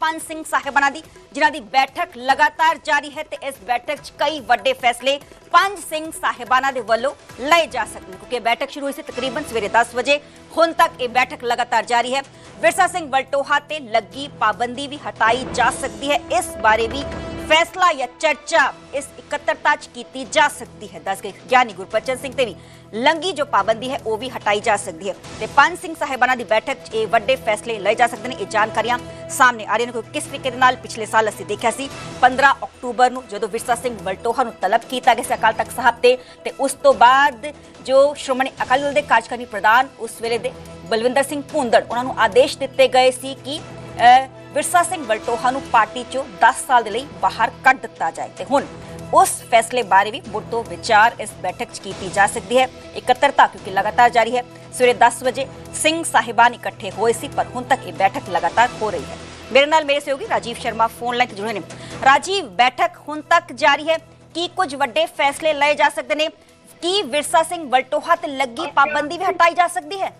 ਪੰਜ ਸਿੰਘ ਸਾਹਿਬਾਨਾਂ ਦੀ, ਜਿਨ੍ਹਾਂ ਦੀ ਬੈਠਕ ਲਗਾਤਾਰ ਜਾਰੀ ਹੈ ਤੇ ਇਸ ਬੈਠਕ 'ਚ ਕਈ ਵੱਡੇ ਫੈਸਲੇ ਪੰਜ ਸਿੰਘ ਸਾਹਿਬਾਨਾਂ ਦੇ ਵੱਲੋਂ ਲਏ ਜਾ ਸਕਣ। ਕਿਉਂਕਿ ਇਹ ਬੈਠਕ ਸ਼ੁਰੂ ਹੋਈ ਸੀ ਤਕਰੀਬਨ ਸਵੇਰੇ 10 ਵਜੇ, ਹੁਣ ਤੱਕ ਇਹ ਬੈਠਕ ਲਗਾਤਾਰ ਜਾਰੀ ਹੈ। ਵਿਰਸਾ ਸਿੰਘ ਬਲਟੋਹਾ ਤੇ ਲੱਗੀ ਪਾਬੰਦੀ ਵੀ ਹਟਾਈ ਜਾ ਸਕਦੀ ਹੈ, ਇਸ ਬਾਰੇ ਵੀ ਫੈਸਲਾ ਜਾਂ ਚਰਚਾ ਇਸ ਇਕੱਤਰਤਾ 'ਚ ਕੀਤੀ ਜਾ ਸਕਦੀ ਹੈ ਦੱਸ ਗਏ ਗਿਆਨੀ ਗੁਰਪਚਨ ਸਿੰਘ ਤੇ ਵੀ ਲੰਗੀ ਜੋ ਪਾਬੰਦੀ ਹੈ ਉਹ ਵੀ ਹਟਾਈ ਜਾ ਸਕਦੀ ਹੈ ਤੇ ਪੰਜ ਸਿੰਘ ਸਾਹਿਬਾਨਾਂ ਦੀ ਬੈਠਕ 'ਚ ਇਹ ਵੱਡੇ ਫੈਸਲੇ ਲਏ ਜਾ ਸਕਦੇ ਨੇ ਇਹ ਜਾਣਕਾਰੀਆਂ ਸਾਹਮਣੇ ਆ ਰਹੀਆਂ ਨੇ ਕਿਉਂਕਿ ਕਿਸ ਤਰੀਕੇ ਦੇ ਨਾਲ ਪਿਛਲੇ ਸਾਲ ਅਸੀਂ ਦੇਖਿਆ ਸੀ 15 ਅਕਤੂਬਰ ਨੂੰ ਜਦੋਂ ਵਿਰਸਾ ਸਿੰਘ ਮਲਟੋਹਾ ਨੂੰ ਤਲਬ ਕੀਤਾ ਗਿਆ ਸੀ ਅਕਾਲ ਤਖਤ ਸਾਹਿਬ ਤੇ ਤੇ ਉਸ ਤੋਂ ਬਾਅਦ ਜੋ ਸ਼੍ਰੋਮਣੀ ਅਕਾਲੀ ਦਲ ਦੇ ਕਾਰਜਕਾਰੀ ਪ੍ਰਧਾਨ ਉਸ ਵੇਲੇ ਦੇ ਬਲਵਿੰਦਰ ਸਿੰਘ ਭੁੰਦੜ ਉਹਨਾਂ ਨੂੰ ਆਦੇਸ਼ ਦਿੱਤੇ ਗਏ ਸੀ ਕਿ ਵਿਰਸਾ ਸਿੰਘ ਬਲਟੋਹਾ ਨੂੰ ਪਾਰਟੀ ਚੋਂ 10 ਸਾਲ ਦੇ ਲਈ ਬਾਹਰ ਕੱਢ ਦਿੱਤਾ ਜਾਏ ਤੇ ਹੁਣ ਉਸ ਫੈਸਲੇ ਬਾਰੇ ਵੀ ਮੁੜ ਤੋਂ ਵਿਚਾਰ ਇਸ ਬੈਠਕ 'ਚ ਕੀਤੀ ਜਾ ਸਕਦੀ ਹੈ। ਇਕੱਤਰਤਾ, ਕਿਉਂਕਿ ਲਗਾਤਾਰ ਜਾਰੀ ਹੈ। ਸਵੇਰੇ 10 ਵਜੇ ਸਿੰਘ ਸਾਹਿਬਾਨ ਇਕੱਠੇ ਹੋਏ ਸੀ, ਪਰ ਹੁਣ ਤੱਕ ਇਹ ਬੈਠਕ ਲਗਾਤਾਰ ਹੋ ਰਹੀ ਹੈ। ਮੇਰੇ ਨਾਲ ਮੇਰੇ ਸਹਿਯੋਗੀ ਰਾਜੀਵ ਸ਼ਰਮਾ ਫੋਨ ਲਾਈਨ ਤੇ ਜੁੜੇ ਨੇ। ਰਾਜੀਵ, ਬੈਠਕ ਹੁਣ ਤੱਕ ਜਾਰੀ ਹੈ। ਕੀ ਕੁਝ ਵੱਡੇ ਫੈਸਲੇ ਲਏ ਜਾ ਸਕਦੇ ਨੇ? ਕੀ ਵਿਰਸਾ ਸਿੰਘ ਬਲਟੋਹਾ ਤੇ ਲੱਗੀ ਪਾਬੰਦੀ ਵੀ ਹਟਾਈ ਜਾ ਸਕਦੀ ਹੈ?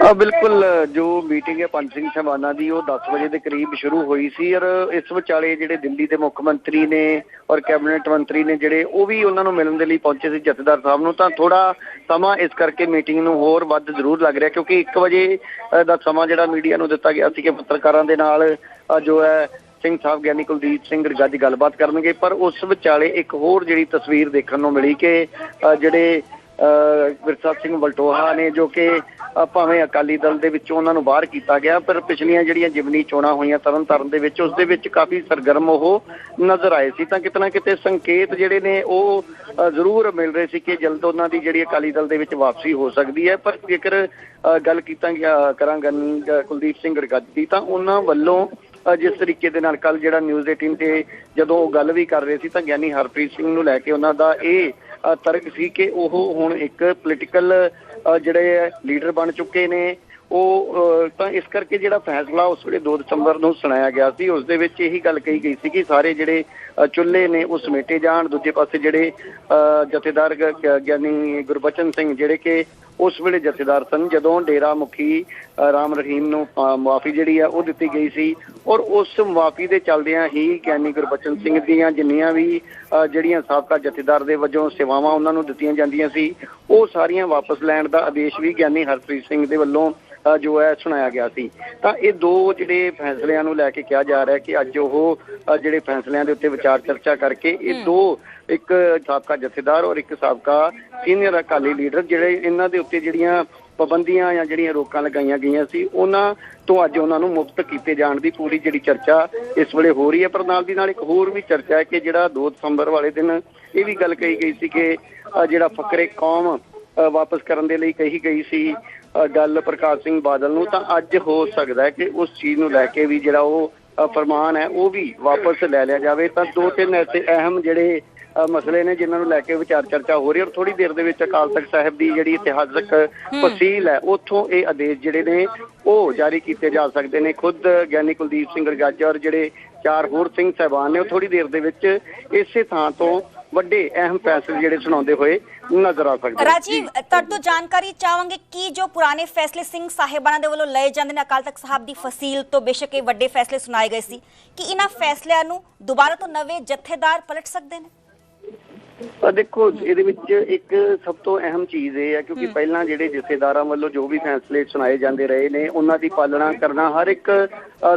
ਆ ਬਿਲਕੁਲ, ਜੋ ਮੀਟਿੰਗ ਹੈ ਪੰਜ ਸਿੰਘ ਸਾਹਿਬਾਨਾਂ ਦੀ, ਉਹ 10 ਵਜੇ ਦੇ ਕਰੀਬ ਸ਼ੁਰੂ ਹੋਈ ਸੀ ਔਰ ਇਸ ਵਿਚਾਲੇ ਜਿਹੜੇ ਦਿੱਲੀ ਦੇ ਮੁੱਖ ਮੰਤਰੀ ਨੇ ਔਰ ਕੈਬਨਿਟ ਮੰਤਰੀ ਨੇ ਜਿਹੜੇ, ਉਹ ਵੀ ਉਹਨਾਂ ਨੂੰ ਮਿਲਣ ਦੇ ਲਈ ਪਹੁੰਚੇ ਸੀ ਜਥੇਦਾਰ ਸਾਹਿਬ ਨੂੰ, ਤਾਂ ਥੋੜਾ ਸਮਾਂ ਇਸ ਕਰਕੇ ਮੀਟਿੰਗ ਨੂੰ ਹੋਰ ਵੱਧ ਜ਼ਰੂਰ ਲੱਗ ਰਿਹਾ, ਕਿਉਂਕਿ 1 ਵਜੇ ਦਾ ਸਮਾਂ ਜਿਹੜਾ ਮੀਡੀਆ ਨੂੰ ਦਿੱਤਾ ਗਿਆ ਸੀ ਕਿ ਪੱਤਰਕਾਰਾਂ ਦੇ ਨਾਲ ਜੋ ਹੈ ਸਿੰਘ ਸਾਹਿਬ ਗਿਆਨੀ ਕੁਲਦੀਪ ਸਿੰਘ ਗੱਜ ਗੱਲਬਾਤ ਕਰਨਗੇ, ਪਰ ਉਸ ਵਿਚਾਲੇ ਇੱਕ ਹੋਰ ਜਿਹੜੀ ਤਸਵੀਰ ਦੇਖਣ ਨੂੰ ਮਿਲੀ ਕਿ ਜਿਹੜੇ ਅ, ਵਿਰਸਾ ਸਿੰਘ ਬਲਟੋਹਾ ਨੇ ਜੋ ਕਿ ਭਾਵੇਂ ਅਕਾਲੀ ਦਲ ਦੇ ਵਿੱਚੋਂ ਉਹਨਾਂ ਨੂੰ ਬਾਹਰ ਕੀਤਾ ਗਿਆ ਪਰ ਪਿਛਲੀਆਂ ਜਿਹੜੀਆਂ ਜਿਮਨੀ ਚੋਣਾਂ ਹੋਈਆਂ ਤਰਨਤਾਰਨ ਦੇ ਵਿੱਚ ਉਸ ਦੇ ਵਿੱਚ ਕਾਫੀ ਸਰਗਰਮ ਉਹ ਨਜ਼ਰ ਆਏ ਸੀ। ਤਾਂ ਕਿਤੇ ਨਾ ਕਿਤੇ ਸੰਕੇਤ ਜਿਹੜੇ ਨੇ ਉਹ ਜ਼ਰੂਰ ਮਿਲ ਰਹੇ ਸੀ ਕਿ ਜਲਦ ਉਹਨਾਂ ਦੀ ਜਿਹੜੀ ਅਕਾਲੀ ਦਲ ਦੇ ਵਿੱਚ ਵਾਪਸੀ ਹੋ ਸਕਦੀ ਹੈ। ਪਰ ਜੇਕਰ ਅ, ਗੱਲ ਕੀਤਾ ਕਰਾਂਗਾ ਕੁਲਦੀਪ ਸਿੰਘ ਗੜਗੱਜ ਦੀ ਤਾਂ ਉਹਨਾਂ ਵੱਲੋਂ ਜਿਸ ਤਰੀਕੇ ਦੇ ਨਾਲ ਕੱਲ ਜਿਹੜਾ ਨਿਊਜ਼ 18 ਤੇ ਜਦੋਂ ਉਹ ਗੱਲ ਵੀ ਕਰ ਰਹੇ ਸੀ ਤਾਂ ਗਿਆਨੀ ਹਰਪ੍ਰੀਤ ਸਿੰਘ ਨੂੰ ਲੈ ਕੇ ਉਹਨਾਂ ਦਾ ਇਹ ਤਰਕ ਸੀ ਕਿ ਉਹ ਹੁਣ ਇੱਕ ਪੋਲੀਟੀਕਲ ਜਿਹੜੇ ਲੀਡਰ ਬਣ ਚੁੱਕੇ ਨੇ। ਉਹ ਤਾਂ ਇਸ ਕਰਕੇ ਜਿਹੜਾ ਫੈਸਲਾ ਉਸ ਵੇਲੇ 2 ਦਸੰਬਰ ਨੂੰ ਸੁਣਾਇਆ ਗਿਆ ਸੀ ਉਸ ਦੇ ਵਿੱਚ ਇਹੀ ਗੱਲ ਕਹੀ ਗਈ ਸੀ ਕਿ ਸਾਰੇ ਜਿਹੜੇ ਚੁੱਲ੍ਹੇ ਨੇ ਉਹ ਸਮੇਟੇ ਜਾਣ। ਦੂਜੇ ਪਾਸੇ ਜਿਹੜੇ ਅ, ਜਥੇਦਾਰ ਗਿਆਨੀ ਗੁਰਬਚਨ ਸਿੰਘ ਜਿਹੜੇ ਕਿ ਉਸ ਵੇਲੇ ਜਥੇਦਾਰ ਸਨ ਜਦੋਂ ਡੇਰਾ ਮੁਖੀ ਰਾਮ ਰਹੀਮ ਨੂੰ ਅ, ਮੁਆਫੀ ਜਿਹੜੀ ਆ ਉਹ ਦਿੱਤੀ ਗਈ ਸੀ ਔਰ ਉਸ ਮੁਆਫੀ ਦੇ ਚੱਲਦਿਆਂ ਹੀ ਗਿਆਨੀ ਗੁਰਬਚਨ ਸਿੰਘ ਦੀਆਂ ਜਿੰਨੀਆਂ ਵੀ ਜਿਹੜੀਆਂ ਸਾਬਕਾ ਜਥੇਦਾਰ ਦੇ ਵਜੋਂ ਸੇਵਾਵਾਂ ਉਹਨਾਂ ਨੂੰ ਦਿੱਤੀਆਂ ਜਾਂਦੀਆਂ ਸੀ ਉਹ ਸਾਰੀਆਂ ਵਾਪਸ ਲੈਣ ਦਾ ਆਦੇਸ਼ ਵੀ ਗਿਆਨੀ ਹਰਪ੍ਰੀਤ ਸਿੰਘ ਦੇ ਵੱਲੋਂ ਜੋ ਹੈ ਸੁਣਾਇਆ ਗਿਆ ਸੀ। ਤਾਂ ਇਹ ਦੋ ਜਿਹੜੇ ਫੈਸਲਿਆਂ ਨੂੰ ਲੈ ਕੇ ਕਿਹਾ ਜਾ ਰਿਹਾ ਕਿ ਅੱਜ ਉਹ ਜਿਹੜੇ ਫੈਸਲਿਆਂ ਦੇ ਉੱਤੇ ਵਿਚਾਰ ਚਰਚਾ ਕਰਕੇ ਇਹ ਦੋ ਇੱਕ ਸਾਬਕਾ ਜਥੇਦਾਰ ਔਰ ਇੱਕ ਸਾਬਕਾ ਸੀਨੀਅਰ ਅਕਾਲੀ ਲੀਡਰ ਜਿਹੜੇ ਇਹਨਾਂ ਦੇ ਉੱਤੇ ਜਿਹੜੀਆਂ ਪਾਬੰਦੀਆਂ ਜਾਂ ਜਿਹੜੀਆਂ ਰੋਕਾਂ ਲਗਾਈਆਂ ਗਈਆਂ ਸੀ ਉਹਨਾਂ ਤੋਂ ਅੱਜ ਉਹਨਾਂ ਨੂੰ ਮੁਕਤ ਕੀਤੇ ਜਾਣ ਦੀ ਪੂਰੀ ਜਿਹੜੀ ਚਰਚਾ ਇਸ ਵੇਲੇ ਹੋ ਰਹੀ ਹੈ। ਪਰ ਨਾਲ ਦੀ ਨਾਲ ਇੱਕ ਹੋਰ ਵੀ ਚਰਚਾ ਹੈ ਕਿ ਜਿਹੜਾ 2 ਦਸੰਬਰ ਵਾਲੇ ਦਿਨ ਇਹ ਵੀ ਗੱਲ ਕਹੀ ਗਈ ਸੀ ਕਿ ਜਿਹੜਾ ਫਕਰੇ ਕੌਮ ਵਾਪਸ ਕਰਨ ਦੇ ਲਈ ਕਹੀ ਗਈ ਸੀ ਗੱਲ ਪ੍ਰਕਾਸ਼ ਸਿੰਘ ਬਾਦਲ ਨੂੰ ਤਾਂ ਅੱਜ ਹੋ ਸਕਦਾ ਹੈ ਕਿ ਉਸ ਚੀਜ਼ ਨੂੰ ਲੈ ਕੇ ਵੀ ਜਿਹੜਾ ਉਹ ਫਰਮਾਨ ਹੈ ਉਹ ਵੀ ਵਾਪਸ ਲੈ ਲਿਆ ਜਾਵੇ। ਤਾਂ ਦੋ ਤਿੰਨ ਐਸੇ ਅਹਿਮ ਜਿਹੜੇ ਮਸਲੇ ਨੇ ਜਿਨ੍ਹਾਂ ਨੂੰ ਲੈ ਕੇ ਵਿਚਾਰ ਚਰਚਾ ਹੋ ਰਹੀ ਹੈ। ਔਰ ਥੋੜੀ ਦੇਰ ਦੇ ਵਿੱਚ ਅਕਾਲ ਤਖਤ ਸਾਹਿਬ ਦੀ ਜਿਹੜੀ ਇਤਿਹਾਸਕ ਫਸੀਲ ਹੈ ਉੱਥੋਂ ਇਹ ਆਦੇਸ਼ ਜਿਹੜੇ ਨੇ ਉਹ ਜਾਰੀ ਕੀਤੇ ਜਾ ਸਕਦੇ ਨੇ। ਖੁਦ ਗਿਆਨੀ ਕੁਲਦੀਪ ਸਿੰਘ ਗਰਗਾਜਾ ਔਰ ਜਿਹੜੇ ਚਾਰ ਹੋਰ ਸਿੰਘ ਸਾਹਿਬਾਨ ਨੇ ਉਹ ਥੋੜੀ ਦੇਰ ਦੇ ਵਿੱਚ ਇਸੇ ਥਾਂ ਤੋਂ ਵੱਡੇ ਅਹਿਮ ਫੈਸਲੇ ਜਿਹੜੇ ਸੁਣਾਉਂਦੇ ਹੋਏ ਨਜ਼ਰ ਆ ਸਕਦੇ। ਰਾਜੀਵ ਤੁਹਾਡੇ ਤੋਂ ਜਾਣਕਾਰੀ ਚਾਹਾਂਗੇ ਕੀ ਜੋ ਪੁਰਾਣੇ ਫੈਸਲੇ ਸਿੰਘ ਸਾਹਿਬਾਨਾਂ ਦੇ ਵੱਲੋਂ ਲਏ ਜਾਂਦੇ ਨੇ ਅਕਾਲ ਤਖਤ ਸਾਹਿਬ ਦੀ ਫਸੀਲ ਤੋਂ ਬੇਸ਼ੱਕ ਇਹ ਵੱਡੇ ਫੈਸਲੇ ਸੁਣਾਏ ਗਏ ਸੀ ਕਿ ਇਹਨਾਂ ਫੈਸਲਿਆਂ ਨੂੰ ਦੁਬਾਰਾ ਤੋਂ ਨਵੇਂ ਜਥੇਦਾਰ ਪਲਟ ਸਕਦੇ ਨੇ? ਦੇਖੋ ਇਹਦੇ ਵਿੱਚ ਇੱਕ ਸਭ ਤੋਂ ਅਹਿਮ ਚੀਜ਼ ਇਹ ਹੈ ਕਿਉਂਕਿ ਪਹਿਲਾਂ ਜਿਹੜੇ ਜਥੇਦਾਰਾਂ ਵੱਲੋਂ ਜੋ ਵੀ ਫੈਸਲੇ ਸੁਣਾਏ ਜਾਂਦੇ ਰਹੇ ਨੇ ਉਹਨਾਂ ਦੀ ਪਾਲਣਾ ਕਰਨਾ ਹਰ ਇੱਕ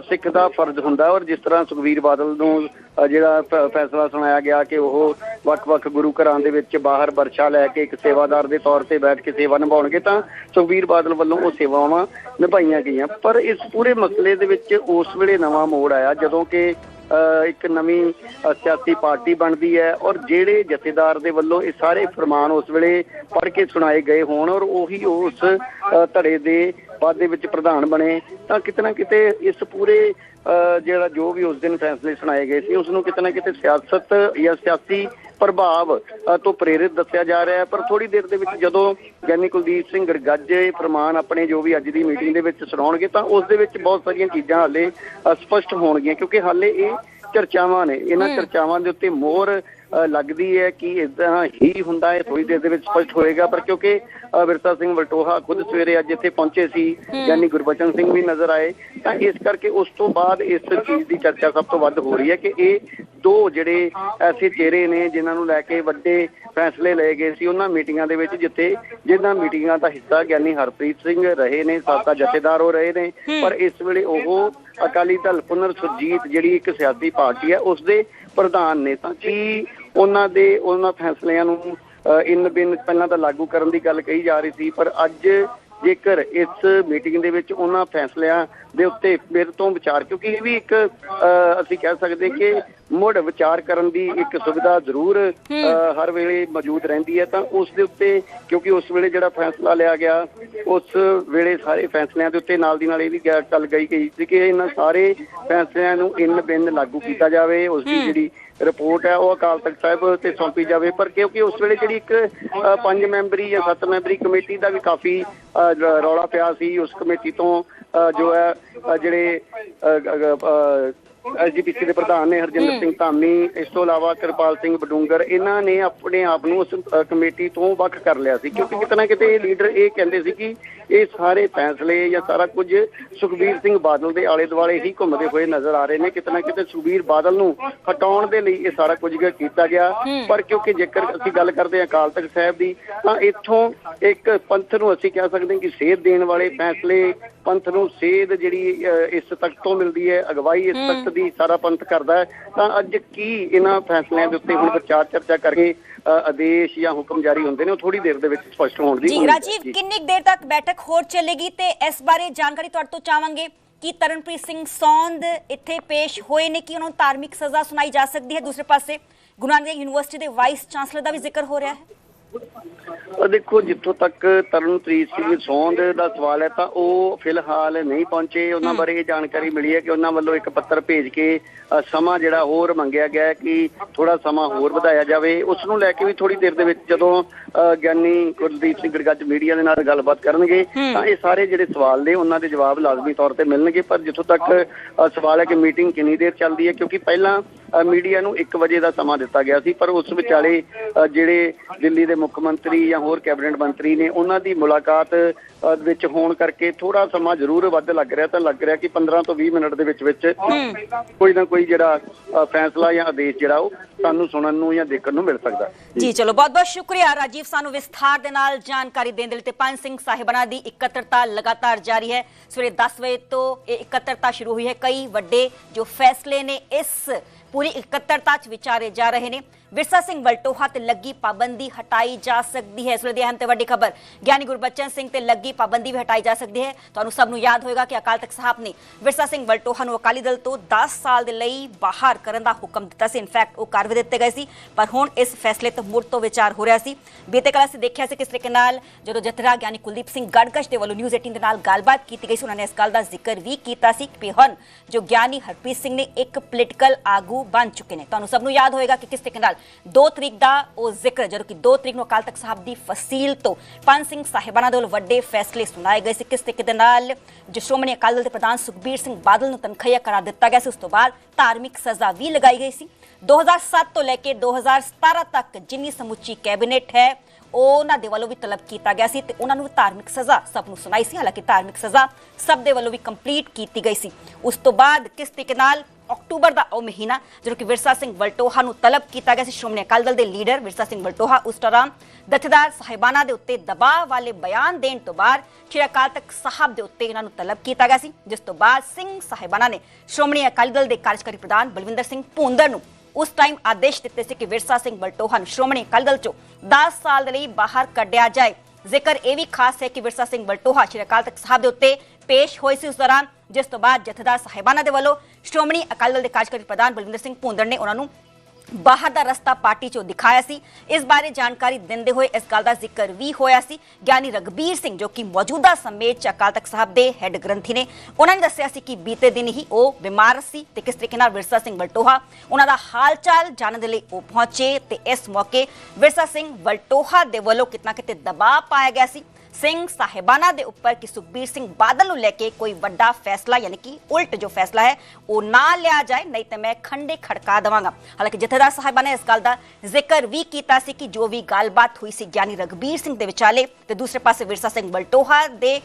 ਸਿੱਖ ਦਾ ਫਰਜ਼ ਹੁੰਦਾ ਔਰ ਜਿਸ ਤਰ੍ਹਾਂ ਸੁਖਵੀਰ ਬਾਦਲ ਨੂੰ ਜਿਹੜਾ ਫੈਸਲਾ ਸੁਣਾਇਆ ਗਿਆ ਕਿ ਉਹ ਵੱਖ-ਵੱਖ ਗੁਰੂ ਘਰਾਂ ਦੇ ਵਿੱਚ ਬਾਹਰ ਵਰਸ਼ਾ ਲੈ ਕੇ ਇੱਕ ਸੇਵਾਦਾਰ ਦੇ ਤੌਰ ਤੇ ਬੈਠ ਕੇ ਸੇਵਾ ਨਿਭਾਉਣਗੇ ਤਾਂ ਸੁਖਬੀਰ ਬਾਦਲ ਵੱਲੋਂ ਉਹ ਸੇਵਾਵਾਂ ਨਿਭਾਈਆਂ ਗਈਆਂ। ਪਰ ਇਸ ਪੂਰੇ ਮਸਲੇ ਦੇ ਵਿੱਚ ਉਸ ਵੇਲੇ ਨਵਾਂ ਮੋੜ ਆਇਆ ਜਦੋਂ ਕਿ ਅ, ਇੱਕ ਨਵੀਂ ਸਿਆਸੀ ਪਾਰਟੀ ਬਣਦੀ ਹੈ ਔਰ ਜਿਹੜੇ ਜਥੇਦਾਰ ਦੇ ਵੱਲੋਂ ਇਹ ਸਾਰੇ ਫਰਮਾਨ ਉਸ ਵੇਲੇ ਪੜ੍ਹ ਕੇ ਸੁਣਾਏ ਗਏ ਹੋਣ ਔਰ ਉਹੀ ਉਸ ਧੜੇ ਦੇ ਬਾਅਦ ਦੇ ਵਿੱਚ ਪ੍ਰਧਾਨ ਬਣੇ ਤਾਂ ਕਿਤੇ ਨਾ ਕਿਤੇ ਇਸ ਪੂਰੇ ਅ, ਜਿਹੜਾ ਜੋ ਵੀ ਉਸ ਦਿਨ ਫੈਸਲੇ ਸੁਣਾਏ ਗਏ ਸੀ ਉਸ ਨੂੰ ਕਿਤੇ ਨਾ ਕਿਤੇ ਸਿਆਸਤ ਜਾਂ ਸਿਆਸੀ ਪ੍ਰਭਾਵ ਤੋਂ ਪ੍ਰੇਰਿਤ ਦੱਸਿਆ ਜਾ ਰਿਹਾ ਹੈ। ਪਰ ਥੋੜੀ ਦੇਰ ਦੇ ਵਿੱਚ ਜਦੋਂ ਗਿਆਨੀ ਕੁਲਦੀਪ ਸਿੰਘ ਗਰਗੱਜ ਫਰਮਾਨ ਆਪਣੇ ਜੋ ਵੀ ਅੱਜ ਦੀ ਮੀਟਿੰਗ ਦੇ ਵਿੱਚ ਸੁਣਾਉਣਗੇ ਤਾਂ ਉਸ ਦੇ ਵਿੱਚ ਬਹੁਤ ਸਾਰੀਆਂ ਚੀਜ਼ਾਂ ਹਾਲੇ ਸਪਸ਼ਟ ਹੋਣਗੀਆਂ। ਕਿਉਂਕਿ ਹਾਲੇ ਇਹ ਚਰਚਾਵਾਂ ਨੇ। ਇਹਨਾਂ। ਚਰਚਾਵਾਂ ਦੇ ਉੱਤੇ ਮੋਹਰ ਲੱਗਦੀ ਹੈ ਕਿ ਇਦਾਂ ਹੀ ਹੁੰਦਾ ਹੈ। ਥੋੜੀ ਦੇਰ ਦੇ ਵਿੱਚ ਸਪਸ਼ਟ ਹੋਏਗਾ। ਪਰ ਕਿਉਂਕਿ ਅ, ਵਿਰਸਾ ਸਿੰਘ ਵਲਟੋਹਾ ਖੁਦ ਸਵੇਰੇ ਅੱਜ ਇੱਥੇ ਪਹੁੰਚੇ ਸੀ। ਯਾਨੀ ਗੁਰਬਚਨ ਸਿੰਘ ਵੀ ਨਜ਼ਰ ਆਏ। ਤਾਂ ਇਸ ਕਰਕੇ ਉਸ ਤੋਂ ਬਾਅਦ ਇਸ ਚੀਜ਼ ਦੀ ਚਰਚਾ ਸਭ ਤੋਂ ਵੱਧ ਹੋ ਰਹੀ ਹੈ ਕਿ ਇਹ ਦੋ ਜਿਹੜੇ ਐਸੇ ਚਿਹਰੇ ਨੇ ਜਿਨ੍ਹਾਂ ਨੂੰ ਲੈ ਕੇ ਵੱਡੇ ਫੈਸਲੇ ਲਏ ਗਏ ਸੀ ਉਹਨਾਂ ਮੀਟਿੰਗਾਂ ਦੇ ਵਿੱਚ ਜਿੱਥੇ ਜਿਨ੍ਹਾਂ ਮੀਟਿੰਗਾਂ ਦਾ ਹਿੱਸਾ ਗਿਆਨੀ ਹਰਪ੍ਰੀਤ ਸਿੰਘ ਰਹੇ ਨੇ ਸਾਬਕਾ ਜਥੇਦਾਰ ਹੋ ਰਹੇ ਨੇ। ਪਰ ਇਸ ਵੇਲੇ ਉਹ ਅਕਾਲੀ ਦਲ ਪੁਨਰ ਸੁਰਜੀਤ ਜਿਹੜੀ ਇੱਕ ਸਿਆਸੀ ਪਾਰਟੀ ਹੈ ਉਸ ਦੇ ਪ੍ਰਧਾਨ ਨੇ। ਤਾਂ ਕੀ ਉਹਨਾਂ ਦੇ ਉਹਨਾਂ ਫੈਸਲਿਆਂ ਨੂੰ ਇਨ ਬਿਨ ਪਹਿਲਾਂ ਤਾਂ ਲਾਗੂ ਕਰਨ ਦੀ ਗੱਲ ਕਹੀ ਜਾ ਰਹੀ ਸੀ ਪਰ ਅੱਜ ਜੇਕਰ ਇਸ ਮੀਟਿੰਗ ਦੇ ਵਿੱਚ ਉਹਨਾਂ ਫੈਸਲਿਆਂ ਦੇ ਉੱਤੇ ਫਿਰ ਤੋਂ ਵਿਚਾਰ ਕਿਉਂਕਿ ਇਹ ਵੀ ਇੱਕ ਅਸੀਂ ਕਹਿ ਸਕਦੇ ਕਿ ਮੁੜ ਵਿਚਾਰ ਕਰਨ ਦੀ ਇੱਕ ਸੁਵਿਧਾ ਜ਼ਰੂਰ ਹਰ ਵੇਲੇ ਮੌਜੂਦ ਰਹਿੰਦੀ ਹੈ ਤਾਂ ਉਸ ਦੇ ਉੱਤੇ ਕਿਉਂਕਿ ਉਸ ਵੇਲੇ ਜਿਹੜਾ ਫੈਸਲਾ ਲਿਆ ਗਿਆ ਉਸ ਵੇਲੇ ਸਾਰੇ ਫੈਸਲਿਆਂ ਦੇ ਉੱਤੇ ਨਾਲ ਦੀ ਨਾਲ ਇਹ ਵੀ ਗੱਲ ਗਈ ਸੀ ਕਿ ਇਹਨਾਂ ਸਾਰੇ ਫੈਸਲਿਆਂ ਨੂੰ ਇਨ ਬਿਨ ਲਾਗੂ ਕੀਤਾ ਜਾਵੇ ਉਸ ਦੀ ਜਿਹੜੀ ਰਿਪੋਰਟ ਹੈ ਉਹ ਅਕਾਲ ਤਖਤ ਸਾਹਿਬ ਤੇ ਸੌਂਪੀ ਜਾਵੇ। ਪਰ ਕਿਉਂਕਿ ਉਸ ਵੇਲੇ ਜਿਹੜੀ ਇੱਕ ਪੰਜ ਮੈਂਬਰੀ ਜਾਂ ਸੱਤ ਮੈਂਬਰੀ ਕਮੇਟੀ ਦਾ ਵੀ ਕਾਫੀ ਰੌਲਾ ਪਿਆ ਸੀ ਉਸ ਕਮੇਟੀ ਤੋਂ ਜੋ ਹੈ ਜਿਹੜੇ ਐਸਜੀਪੀਸੀ ਦੇ ਪ੍ਰਧਾਨ ਨੇ ਹਰਜਿੰਦਰ ਸਿੰਘ ਧਾਮੀ ਇਸ ਤੋਂ ਇਲਾਵਾ ਕਿਰਪਾਲ ਸਿੰਘ ਬਡੂੰਗਰ ਇਹਨਾਂ ਨੇ ਆਪਣੇ ਆਪ ਨੂੰ ਉਸ ਕਮੇਟੀ ਤੋਂ ਵੱਖ ਕਰ ਲਿਆ ਸੀ। ਕਿਉਂਕਿ ਕਿਤੇ ਨਾ ਕਿਤੇ ਇਹ ਲੀਡਰ ਇਹ ਕਹਿੰਦੇ ਸੀ ਕਿ ਇਹ ਸਾਰੇ ਫੈਸਲੇ ਜਾਂ ਸਾਰਾ ਕੁਝ ਸੁਖਬੀਰ ਸਿੰਘ ਬਾਦਲ ਦੇ ਆਲੇ ਦੁਆਲੇ ਹੀ ਘੁੰਮਦੇ ਹੋਏ ਨਜ਼ਰ ਆ ਰਹੇ ਨੇ। ਕਿਤੇ ਨਾ ਕਿਤੇ ਸੁਖਬੀਰ ਬਾਦਲ ਨੂੰ ਹਟਾਉਣ ਦੇ ਲਈ ਇਹ ਸਾਰਾ ਕੁਝ ਕੀਤਾ ਗਿਆ। ਪਰ ਕਿਉਂਕਿ ਜੇਕਰ ਅਸੀਂ ਗੱਲ ਕਰਦੇ ਹਾਂ ਅਕਾਲ ਤਖਤ ਸਾਹਿਬ ਦੀ ਤਾਂ ਇੱਥੋਂ ਇੱਕ ਪੰਥ ਨੂੰ ਅਸੀਂ ਕਹਿ ਸਕਦੇ ਹਾਂ ਕਿ ਸੇਧ ਦੇਣ ਵਾਲੇ ਫੈਸਲੇ ਪੰਥ ਨੂੰ ਸੇਧ ਜਿਹੜੀ ਇਸ ਤਖਤ ਤੋਂ ਮਿਲਦੀ ਹੈ ਅਗਵਾਈ ਇਸ ਤਖਤ ਦੀ ਸਾਰਾ ਪੰਥ ਕਰਦਾ ਹੈ ਤਾਂ ਅੱਜ ਕੀ ਇਹਨਾਂ ਫੈਸਲਿਆਂ ਦੇ ਉੱਤੇ ਹੁਣ ਵਿਚਾਰ ਚਰਚਾ ਕਰਕੇ ਆਦੇਸ਼ ਜਾਂ ਹੁਕਮ ਜਾਰੀ ਹੁੰਦੇ ਨੇ ਉਹ ਥੋੜੀ ਦੇਰ ਦੇ ਵਿੱਚ ਸਪਸ਼ਟ ਹੋਣ ਦੀ ਜੀ। ਰਾਜੀਵ। ਕਿੰਨੀ ਦੇਰ ਤੱਕ ਬੈਠਕ ਹੋਰ ਚੱਲੇਗੀ ਤੇ ਇਸ ਬਾਰੇ ਜਾਣਕਾਰੀ ਤੁਹਾਡੇ ਤੋਂ ਚਾਹਾਂਗੇ ਕਿ ਤਰਨਪ੍ਰੀਤ ਸਿੰਘ ਸੌਂਦ ਇੱਥੇ ਪੇਸ਼ ਹੋਏ ਨੇ ਕਿ ਉਹਨਾਂ ਨੂੰ ਧਾਰਮਿਕ ਸਜ਼ਾ ਸੁਣਾਈ ਜਾ ਸਕਦੀ ਹੈ ਦੂਸਰੇ ਪਾਸੇ ਗੁਰੂ ਨਾਨਕ ਦੇਵ ਯੂਨੀਵਰਸਿਟੀ ਦੇ ਵਾਈਸ ਚਾਂਸਲਰ ਦਾ ਵੀ ਜ਼ਿਕਰ ਹੋ ਰਿਹਾ ਹੈ ਦੇਖੋ ਜਿੱਥੋਂ ਤੱਕ ਤਰਨਪ੍ਰੀਤ ਸਿੰਘ ਸੌਂਦ ਦਾ ਸਵਾਲ ਹੈ ਤਾਂ ਉਹ ਫਿਲਹਾਲ ਨਹੀਂ ਪਹੁੰਚੇ। ਉਹਨਾਂ ਬਾਰੇ ਇਹ ਜਾਣਕਾਰੀ ਮਿਲੀ ਹੈ ਕਿ ਉਹਨਾਂ ਵੱਲੋਂ ਇੱਕ ਪੱਤਰ ਭੇਜ ਕੇ ਸਮਾਂ ਜਿਹੜਾ ਹੋਰ ਮੰਗਿਆ ਗਿਆ ਕਿ ਥੋੜਾ ਸਮਾਂ ਹੋਰ ਵਧਾਇਆ ਜਾਵੇ। ਉਸ ਨੂੰ ਲੈ ਕੇ ਵੀ ਥੋੜੀ ਦੇਰ ਦੇ ਵਿੱਚ ਜਦੋਂ ਗਿਆਨੀ ਗੁਰਦੀਪ ਸਿੰਘ ਗੜਗੱਜ ਮੀਡੀਆ ਦੇ ਨਾਲ ਗੱਲਬਾਤ ਕਰਨਗੇ ਤਾਂ ਇਹ ਸਾਰੇ ਜਿਹੜੇ ਸਵਾਲ ਨੇ ਉਹਨਾਂ ਦੇ ਜਵਾਬ ਲਾਜ਼ਮੀ ਤੌਰ ਤੇ ਮਿਲਣਗੇ। ਪਰ ਜਿੱਥੋਂ ਤੱਕ ਸਵਾਲ ਹੈ ਕਿ ਮੀਟਿੰਗ ਕਿੰਨੀ ਦੇਰ ਚੱਲਦੀ ਹੈ ਕਿਉਂਕਿ ਪਹਿਲਾਂ ਮੀਡੀਆ ਨੂੰ 1 ਵਜੇ ਦਾ ਸਮਾਂ ਦਿੱਤਾ ਗਿਆ ਸੀ ਪਰ ਉਸ ਵਿਚਾਲੇ ਜਿਹੜੇ ਦਿੱਲੀ ਦੇ ਮੁੱਖ ਮੰਤਰੀ ਜਾਂ ਹੋਰ ਕੈਬਨਿਟ ਮੰਤਰੀ ਨੇ ਉਹਨਾਂ ਦੀ ਮੁਲਾਕਾਤ ਵਿੱਚ ਹੋਣ ਕਰਕੇ ਥੋੜਾ ਸਮਾਂ ਜ਼ਰੂਰ ਵੱਧ ਲੱਗ ਰਿਹਾ ਤਾਂ ਲੱਗ ਰਿਹਾ ਕਿ 15 ਤੋਂ 20 ਮਿੰਟ ਦੇ ਵਿੱਚ ਵਿੱਚ ਕੋਈ ਨਾ ਕੋਈ ਜਿਹੜਾ ਫੈਸਲਾ ਜਾਂ ਆਦੇਸ਼ ਜਿਹੜਾ ਉਹ ਸਾਨੂੰ ਸੁਣਨ ਨੂੰ ਜਾਂ ਦੇਖਣ ਨੂੰ ਮਿਲ ਸਕਦਾ। ਜੀ ਚਲੋ ਬਹੁਤ ਬਹੁਤ ਸ਼ੁਕਰੀਆ ਰਾਜੀਵ ਸਾਨੂੰ ਵਿਸਥਾਰ ਦੇ ਨਾਲ ਜਾਣਕਾਰੀ ਦੇਣ ਦੇ ਲਈ ਤੇ ਪੰਜ ਸਿੰਘ ਸਾਹਿਬਾਨਾਂ ਦੀ ਇਕੱਤਰਤਾ ਲਗਾਤਾਰ ਜਾਰੀ ਹੈ। ਸਵੇਰੇ 10 ਵਜੇ ਤੋਂ ਇਹ ਇਕੱਤਰਤਾ ਸ਼ੁਰੂ ਹੋਈ ਹੈ। ਕਈ ਵੱਡੇ ਜੋ ਫੈਸਲੇ ਨੇ ਇਸ ਪੂਰੀ ਇਕੱਤਰਤਾ 'ਚ ਵਿਚਾਰੇ ਜਾ ਰਹੇ ਨੇ। ਵਿਰਸਾ ਸਿੰਘ ਵਲਟੋਹਾ ਤੇ ਲੱਗੀ ਪਾਬੰਦੀ ਹਟਾਈ ਜਾ ਸਕਦੀ ਹੈ। ਇਸ ਵੇਲੇ ਦੀ ਅਹਿਮ ਤੇ ਵੱਡੀ ਖਬਰ, ਗਿਆਨੀ ਗੁਰਬਚਨ ਸਿੰਘ ਤੇ ਲੱਗੀ ਪਾਬੰਦੀ ਵੀ ਹਟਾਈ ਜਾ ਸਕਦੀ ਹੈ। ਤੁਹਾਨੂੰ ਸਭ ਨੂੰ ਯਾਦ ਹੋਏਗਾ ਕਿ ਅਕਾਲ ਤਖਤ ਸਾਹਿਬ ਨੇ ਵਿਰਸਾ ਸਿੰਘ ਵਲਟੋਹਾ ਨੂੰ ਅਕਾਲੀ ਦਲ ਤੋਂ 10 ਸਾਲ ਦੇ ਲਈ ਬਾਹਰ ਕਰਨ ਦਾ ਹੁਕਮ ਦਿੱਤਾ ਸੀ। ਇਨਫੈਕਟ ਉਹ ਕਰ ਵੀ ਦਿੱਤੇ ਗਏ ਸੀ, ਪਰ ਹੁਣ ਇਸ ਫੈਸਲੇ ਤੋਂ ਮੁੜ ਤੋਂ ਵਿਚਾਰ ਹੋ ਰਿਹਾ ਸੀ। ਬੀਤੇ ਕੱਲ੍ਹ ਅਸੀਂ ਦੇਖਿਆ ਸੀ ਕਿਸ ਤਰੀਕੇ ਨਾਲ ਜਦੋਂ ਜਥੇਦਾਰ ਗਿਆਨੀ ਕੁਲਦੀਪ ਸਿੰਘ ਗੜਗਸ਼ ਦੇ ਵੱਲੋਂ ਨਿਊਜ਼ 18 ਦੇ ਨਾਲ ਗੱਲਬਾਤ ਕੀਤੀ ਗਈ ਸੀ, ਉਹਨਾਂ ਨੇ ਇਸ ਗੱਲ ਦਾ ਜ਼ਿਕਰ ਵੀ ਕੀਤਾ ਸੀ ਕਿ ਹੁਣ ਜੋ ਗਿਆਨੀ ਹਰਪ੍ਰੀਤ ਸਿੰਘ ਨੇ ਇੱਕ ਪੋਲੀਟੀਕਲ ਆਗੂ ਬਣ ਚੁੱਕੇ ਨੇ। ਤੁਹਾਨੂੰ ਸਭ ਨੂੰ ਯਾਦ ਹੋਏਗਾ ਕਿ ਕਿਸ ਤਰੀਕੇ ਨਾਲ 2 ਤਰੀਕ ਦਾ ਉਹ ਜ਼ਿਕਰ ਜਦੋਂ ਕਿ 2 ਤਰੀਕ ਨੂੰ ਅਕਾਲ ਤਖਤ ਸਾਹਿਬ ਦੀ ਫਸੀਲ ਤੋਂ ਪੰਜ ਸਿੰਘ ਸਾਹਿਬਾਨਾਂ ਦੇ ਵੱਲੋਂ ਵੱਡੇ ਫੈਸਲੇ ਸੁਣਾਏ ਗਏ ਸੀ। ਕਿਸ ਤਰੀਕੇ ਦੇ ਨਾਲ ਜੋ ਸ਼੍ਰੋਮਣੀ ਅਕਾਲੀ ਦਲ ਦੇ ਪ੍ਰਧਾਨ ਸੁਖਬੀਰ ਸਿੰਘ ਬਾਦਲ ਨੂੰ ਤਨਖਾਹੀਆ ਕਰਾ ਦਿੱਤਾ ਗਿਆ ਸੀ, ਉਸ ਤੋਂ ਬਾਅਦ ਧਾਰਮਿਕ ਸਜ਼ਾ ਵੀ ਲਗਾਈ ਗਈ ਸੀ। 2007 ਤੋਂ ਲੈ ਕੇ 2017 ਤੱਕ ਜਿੰਨੀ ਸਮੁੱਚੀ ਕੈਬਨਿਟ ਹੈ ਉਹਨਾਂ ਦੇ ਵੱਲੋਂ ਵੀ ਤਲਬ ਕੀਤਾ ਗਿਆ ਸੀ ਤੇ ਉਹਨਾਂ ਨੂੰ ਧਾਰਮਿਕ ਸਜ਼ਾ ਸਭ ਨੂੰ ਸੁਣਾਈ ਸੀ। ਹਾਲਾਂਕਿ ਧਾਰਮਿਕ ਸਜ਼ਾ ਸਭ ਦੇ ਵੱਲੋਂ ਵੀ ਕੰਪਲੀਟ ਕੀਤੀ ਗਈ ਸੀ। ਉਸ ਤੋਂ ਬਾਅਦ ਕਿਸ ਤਰੀਕੇ ਨਾਲ ਅਕਤੂਬਰ ਦਾ ਉਹ ਮਹੀਨਾ ਜਦੋਂ ਕਿ ਵਿਰਸਾ ਸਿੰਘ ਵਲਟੋਹਾ ਨੂੰ ਤਲਬ ਕੀਤਾ ਗਿਆ ਸੀ, ਸ਼੍ਰੋਮਣੀ ਅਕਾਲੀ ਦਲ ਦੇ ਲੀਡਰ ਵਿਰਸਾ ਸਿੰਘ ਵਲਟੋਹਾ ਉਸ ਦੌਰਾਨ ਜਥੇਦਾਰ ਸਾਹਿਬਾਨਾਂ ਦੇ ਉੱਤੇ ਦਬਾਅ ਵਾਲੇ ਬਿਆਨ ਦੇਣ ਤੋਂ ਬਾਅਦ ਸ਼੍ਰੀ ਅਕਾਲ ਤਖਤ ਸਾਹਿਬ ਦੇ ਉੱਤੇ ਇਹਨਾਂ ਨੂੰ ਤਲਬ ਕੀਤਾ ਗਿਆ ਸੀ, ਜਿਸ ਤੋਂ ਬਾਅਦ ਸਿੰਘ ਸਾਹਿਬਾਨਾਂ ਨੇ ਸ਼੍ਰੋਮਣੀ ਅਕਾਲੀ ਦਲ ਦੇ ਕਾਰਜਕਾਰੀ ਪ੍ਰਧਾਨ ਬਲਵਿੰਦਰ ਸਿੰਘ ਭੂੰਦਰ ਨੂੰ ਉਸ ਟਾਈਮ ਆਦੇਸ਼ ਦਿੱਤੇ ਸੀ ਕਿ ਵਿਰਸਾ ਸਿੰਘ ਬਲਟੋਹਾ ਨੂੰ ਸ਼੍ਰੋਮਣੀ ਅਕਾਲੀ ਦਲ ਚੋਂ 10 ਸਾਲ ਦੇ ਲਈ ਬਾਹਰ ਕੱਢਿਆ ਜਾਏ। ਜ਼ਿਕਰ ਇਹ ਵੀ ਖਾਸ ਹੈ ਕਿ ਵਿਰਸਾ ਸਿੰਘ ਬਲਟੋਹਾ ਸ਼੍ਰੀ ਅਕਾਲ ਤਖਤ ਸਾਹਿਬ ਦੇ ਉੱਤੇ ਪੇਸ਼ ਹੋਏ ਸੀ ਉਸ ਦੌਰਾਨ, ਜਿਸ ਤੋਂ ਬਾਅਦ ਜਥੇਦਾਰ ਸਾਹਿਬਾਨਾਂ ਦੇ ਵੱਲੋਂ ਸ਼੍ਰੋਮਣੀ ਅਕਾਲੀ ਦਲ ਦੇ ਕਾਰਜਕਾਰੀ ਪ੍ਰਧਾਨ ਬਲਵਿੰਦਰ ਸਿੰਘ ਭੁੰਦੜ ਨੇ ਉਹਨਾਂ ਨੂੰ ਬਾਹਰ ਦਾ ਰਸਤਾ ਪਾਰਟੀ ਚੋਂ ਦਿਖਾਇਆ ਸੀ। ਇਸ ਬਾਰੇ ਜਾਣਕਾਰੀ ਦਿੰਦੇ ਹੋਏ ਇਸ ਗੱਲ ਦਾ ਜ਼ਿਕਰ ਵੀ ਹੋਇਆ ਸੀ। ਗਿਆਨੀ ਰਗਬੀਰ ਸਿੰਘ ਜੋ ਕਿ ਮੌਜੂਦਾ ਸਮੇਂ ਚ ਅਕਾਲ ਤਖਤ ਸਾਹਿਬ ਦੇ ਹੈੱਡ ਗ੍ਰੰਥੀ ਨੇ, ਉਹਨਾਂ ਨੇ ਦੱਸਿਆ ਸੀ ਕਿ ਬੀਤੇ ਦਿਨ ਹੀ ਉਹ ਬਿਮਾਰ ਸੀ ਤੇ ਕਿਸ ਤਰੀਕੇ ਨਾਲ ਵਿਰਸਾ ਸਿੰਘ ਵਲਟੋਹਾ, ਉਹਨਾਂ ਦਾ ਹਾਲ ਚਾਲ ਜਾਣਨ ਦੇ ਲਈ ਉਹ ਪਹੁੰਚੇ ਤੇ ਇਸ ਮੌਕੇ ਵਿਰਸਾ ਸਿੰਘ ਵਲਟੋਹਾ ਦੇ ਵੱਲੋਂ ਕਿਤਨਾ ਕਿਤੇ ਦਬਾਅ ਪਾਇਆ ਗਿਆ ਸੀ। ਸਿੰਘ ਸਾਹਿਬਾਨਾ ਦੇ ਉੱਪਰ ਕਿ ਸੁਖਬੀਰ ਸਿੰਘ ਬਾਦਲ ਨੂੰ ਲੈ ਕੇ ਕੋਈ ਵੱਡਾ ਫੈਸਲਾ, ਯਾਨੀ ਕਿ ਉਲਟ ਜੋ ਫੈਸਲਾ ਹੈ, ਉਹ ਨਾ ਲਿਆ ਜਾਏ, ਨਹੀਂ ਤਾਂ ਮੈਂ ਖੰਡੇ ਖੜਕਾ ਦੇਵਾਂਗਾ। ਹਾਲਾਂਕਿ ਜਥੇਦਾਰ ਸਾਹਿਬਾਂ ਨੇ ਇਸ ਗੱਲ ਦਾ ਜ਼ਿਕਰ ਵੀ ਕੀਤਾ ਸੀ ਕਿ ਜੋ ਵੀ ਗੱਲਬਾਤ ਹੋਈ ਸੀ ਗਿਆਨੀ ਰਗਬੀਰ ਸਿੰਘ ਦੇ ਵਿਚਾਲੇ ਤੇ ਦੂਸਰੇ ਪਾਸੇ ਵਿਰਸਾ ਸਿੰਘ ਬਲਟੋਹਾ ਦੇ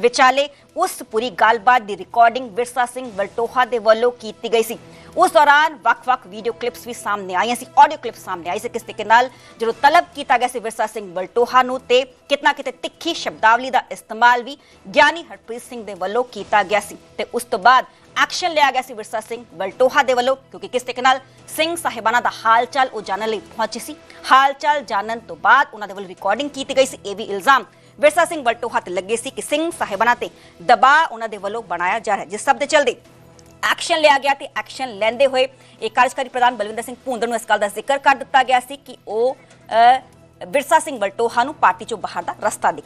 ਵਿਚਾਲੇ, ਉਸ ਪੂਰੀ ਗੱਲਬਾਤ ਦੀ ਰਿਕਾਰਡਿੰਗ ਵਿਰਸਾ ਸਿੰਘ ਬਲਟੋਹਾ ਦੇ ਵੱਲੋਂ ਕੀਤੀ ਗਈ ਸੀ। ਉਸ ਦੌਰਾਨ ਵੱਖ-ਵੱਖ ਵੀਡੀਓ ਕਲਿੱਪਸ ਵੀ ਸਾਹਮਣੇ ਆਈਆਂ ਸੀ ਆਡੀਓ ਕਲਿੱਪ ਸਾਹਮਣੇ ਆਈ ਸੀ। ਕਿਸ ਤਰੀਕੇ ਨਾਲ ਜਦੋਂ ਤਲਬ ਕੀਤਾ ਗਿਆ ਸੀ ਵਿਰਸਾ ਸਿੰਘ ਬਲਟੋਹਾ ਨੂੰ ਤੇ ਕਿਤਨਾ ਕਿਤੇ ਤਿੱਖੀ ਸ਼ਬਦਾਵਲੀ ਦਾ ਇਸਤੇਮਾਲ ਵੀ ਗਿਆਨੀ ਹਰਪ੍ਰੀਤ ਸਿੰਘ ਦੇ ਵੱਲੋਂ ਕੀਤਾ ਗਿਆ ਸੀ ਤੇ ਉਸ ਤੋਂ ਬਾਅਦ ਐਕਸ਼ਨ ਲਿਆ ਗਿਆ ਸੀ ਵਿਰਸਾ ਸਿੰਘ ਬਲਟੋਹਾ ਦੇ ਵੱਲੋਂ, ਕਿਉਂਕਿ ਕਿਸ ਤਰੀਕੇ ਨਾਲ ਸਿੰਘ ਸਾਹਿਬਾਨਾ ਦਾ ਹਾਲਚਾਲ ਉਹ ਜਾਣਨ ਲਈ ਪਹੁੰਚੇ ਸੀ। ਹਾਲਚਾਲ ਜਾਣਨ ਤੋਂ ਬਾਅਦ ਉਹਨਾਂ ਦੇ ਵੱਲੋਂ ਰਿਕਾਰਡਿੰਗ ਕੀਤੀ ਗਈ ਸੀ। ਇਹ ਵੀ ਇਲਜ਼ਾਮ ਵਿਰਸਾ ਸਿੰਘ ਬਲਟੋਹਾ ਤੇ ਲੱਗੇ ਸੀ ਕਿ ਸਿੰਘ ਸਾਹਿਬਾਨਾ ਤੇ ਦਬਾਅ ਉਹਨਾਂ ਦੇ ਵੱਲੋਂ ਬਣਾਇਆ ਜਾ ਰਿਹਾ ਜਿਸ ਸਭ ਦੇ ਚਲਦੇ ਐਕਸ਼ਨ ਲਿਆ ਗਿਆ ਤੇ ਐਕਸ਼ਨ ਲੈਂਦੇ ਹੋਏ ਇਹ ਕਾਰਜਕਾਰੀ ਪ੍ਰਧਾਨ ਬਲਵਿੰਦਰ ਸਿੰਘ ਭੂੰਦੜ ਨੂੰ ਇਸ ਗੱਲ ਦਾ ਜ਼ਿਕਰ ਕਰ ਦਿੱਤਾ ਗਿਆ ਸੀ ਕਿ ਉਹ ਵਿਰਸਾ ਸਿੰਘ ਬਲਟੋਹਾ ਨੂੰ ਪਾਰਟੀ ਚੋਂ ਬਾਹਰ ਦਾ ਰਸਤਾ ਦਿਖਾ